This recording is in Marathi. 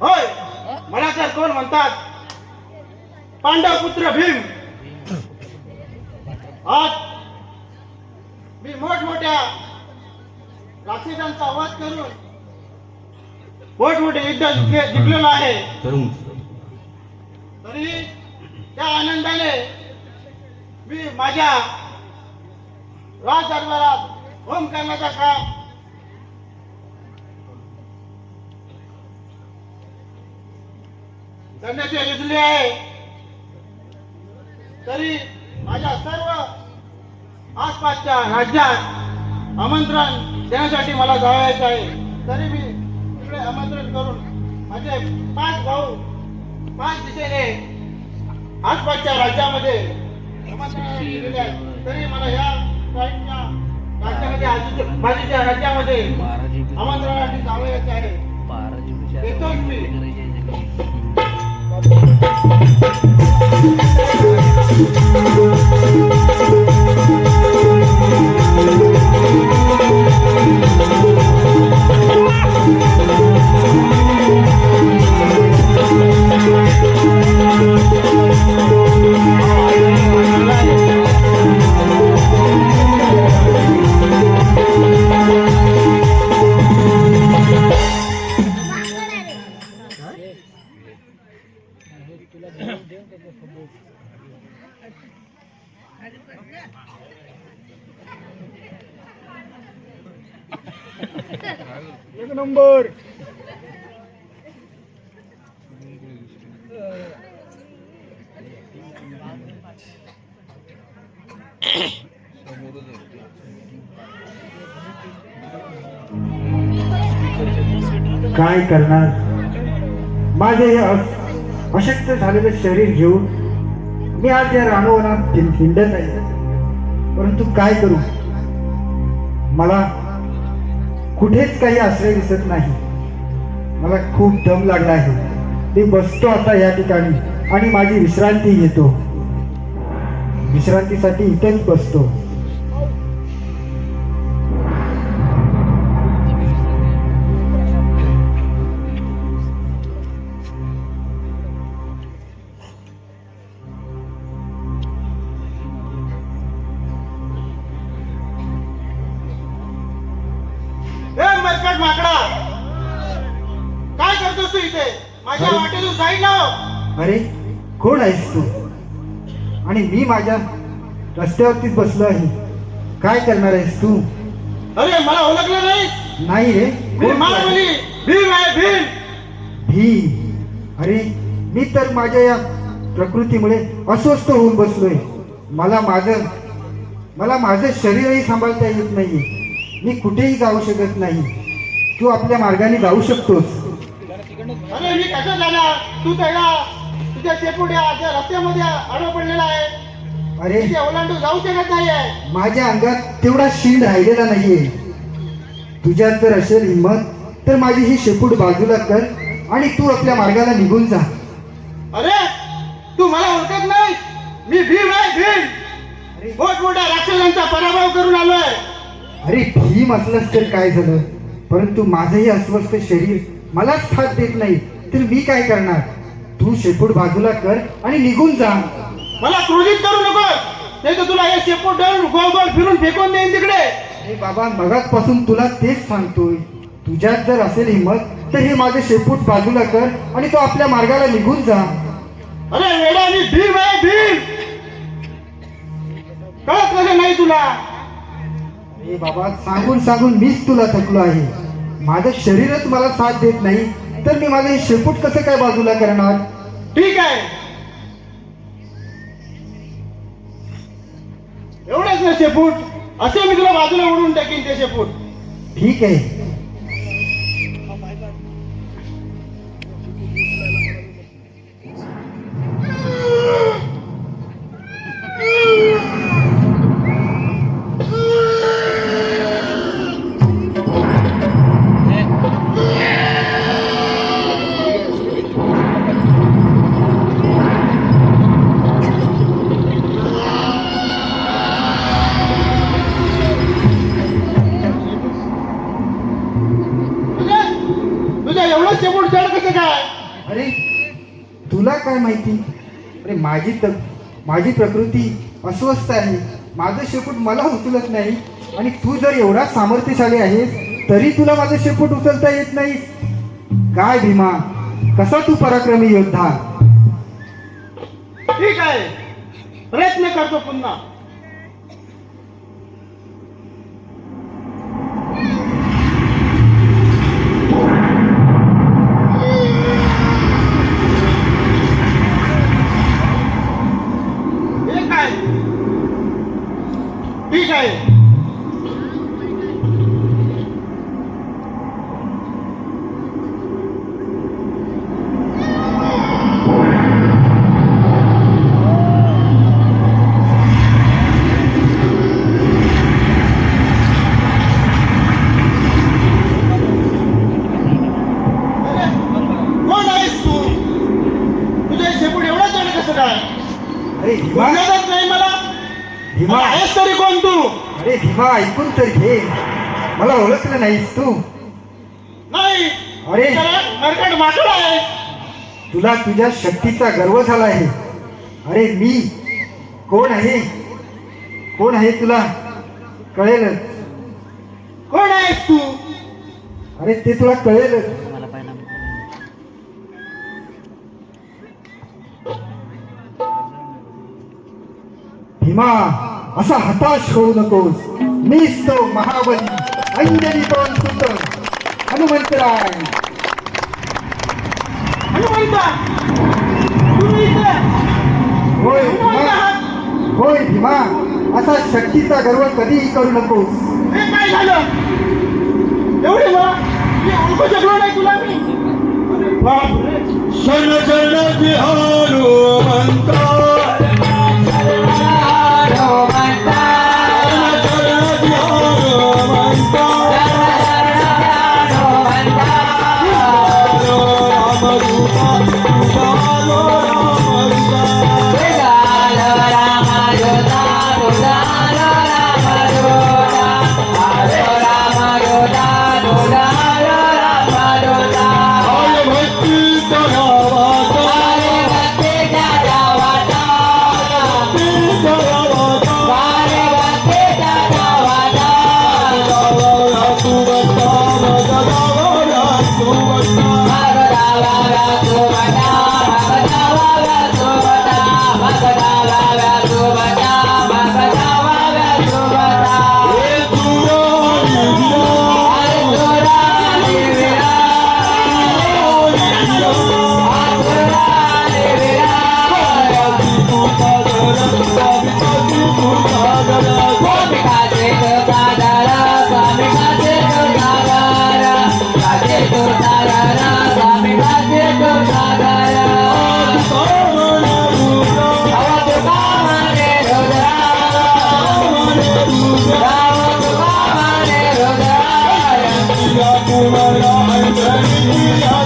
होय. मला तर कोण म्हणतात? पांडव पुत्र भीम. आज मी मोठमोठ्या राक्षसांचा वध करून मोठमोठे युद्ध जिंकले- जिंकलेलो आहे. तरी त्या आनंदाने मी माझ्या राज दरबारात होम करण्याचा काम करण्याचे योजले आहे. तरी माझ्या सर्व आसपासच्या राज्यात आमंत्रण देण्यासाठी मला जायचं आहे. तरी मी तिकडे आमंत्रण करून माझे पाच भाऊ पाच दिशेने आसपासच्या राज्यामध्ये. तरी मला या साईडच्या राज्यामध्ये आजूच्या बाजूच्या राज्यामध्ये आमंत्रणासाठी जावयाचे आहे. येतोच मी. Tá Música एक नंबर. काय करणार? माझे हे अशक्त झालेलं शरीर घेऊन मी आज या रानवनात हिंडत आहे. परंतु काय करू? मला कुठेच काही आश्रय दिसत नाही. मला खूप दम लागला आहे. मी बसतो आता या ठिकाणी आणि माझी विश्रांती घेतो. विश्रांतीसाठी इथेच बसतो. माकडा. काय करतोस तू इथे? माझ्या अरे. वाटेतून साईड लाव अरे कोण आहेस तू? आणि मी माझ्या रस्त्यावरतीच बसलो आहे. काय करणार आहेस तू? अरे मला ओळखलं नाही. नाही रे. भीम आहे भीम. भी अरे मी तर माझ्या या प्रकृतीमुळे अस्वस्थ होऊन बसलोय. मला माझं मला माझं शरीरही सांभाळता येत नाही मी कुठेही जाऊ शकत नाही. तू आपल्या मार्गाने जाऊ शकतोस. अरे मी कसं जाणार? तू त्याला तुझ्या शेपुट्या त्या रस्त्यामध्ये आडवा पडलेला आहे. अरे. तिथे ओलांडून जाऊ शकत नाही आहे माझ्या अंगात तेवढा शीण राहिलेला नाहीये. तुझ्यात जर असेल हिंमत तर माझी ही शेपूट बाजूला कर आणि तू आपल्या मार्गाला निघून जा. अरे तू मला ओळखत नाही मी भीम आहे भीम. मोठमोठ्या राक्षसांचा पराभव करून आलोय. अरे भीम असलंच तर काय झालं? परंतु माझंही अस्वस्थ शरीर मलाच साथ देत नाही. तर मी काय करणार? तू शेपूट बाजूला कर आणि निघून जा. मला क्रोधित करू नको नाही तर तुला हे शेपूट गोल गोल फिरून फेकून देईन तिकडे. बाबा मगाचपासून तुला तेच सांगतोय. तुझ्यात जर असेल हिंमत तर हे माझं शेपूट बाजूला कर आणि तो आपल्या मार्गाला निघून जा. अरे वेडा मी भीम आहे भीम. कळत नाही तुला. अरे बाबा सांगून सांगून मीच तुला थकलो आहे. माझं शरीरच मला साथ देत नाही. तर मी माझं हे शेपूट कसं काय बाजूला करणार? ठीक आहे. एवढंच ना शेपूट? असे मी तुला बाजूला उडून टाकीन ते शेपूट. ठीक आहे. माहिती? अरे माझी तक माझी प्रकृती अस्वस्थ आहे. माझं शेपूट मला उचलत नाही. आणि तू जर एवढा सामर्थ्यशाली आहेस तरी तुला माझं शेपूट उचलता येत नाही. काय भीमा? कसा तू पराक्रमी योद्धा? ठीक आहे. प्रयत्न करतो पुन्हा. तू. अरे भीमा ऐकून तर घे. मला ओळखलं नाहीस तू. नाही. अरे. त्याला नरकट माकड आहे. तुला तुझ्या शक्तीचा गर्व झाला आहे. अरे मी. कोण आहे? कोण आहे तुला? कळेल कोण आहेस तू? अरे ते तुला कळेल भीमा. असा हताश होऊ नकोस. मीच तो महाबली. अंजनी पवन सुंदर. हनुमंतराय. होय भीमा? होय भीमा. असा शक्तीचा गर्व कधीही करू नकोस. काय झालं? एवढे मला मी ओळखू शकलो नाही तुला मी. अरे बापरे शरण शरण जी हनुमंता Yeah.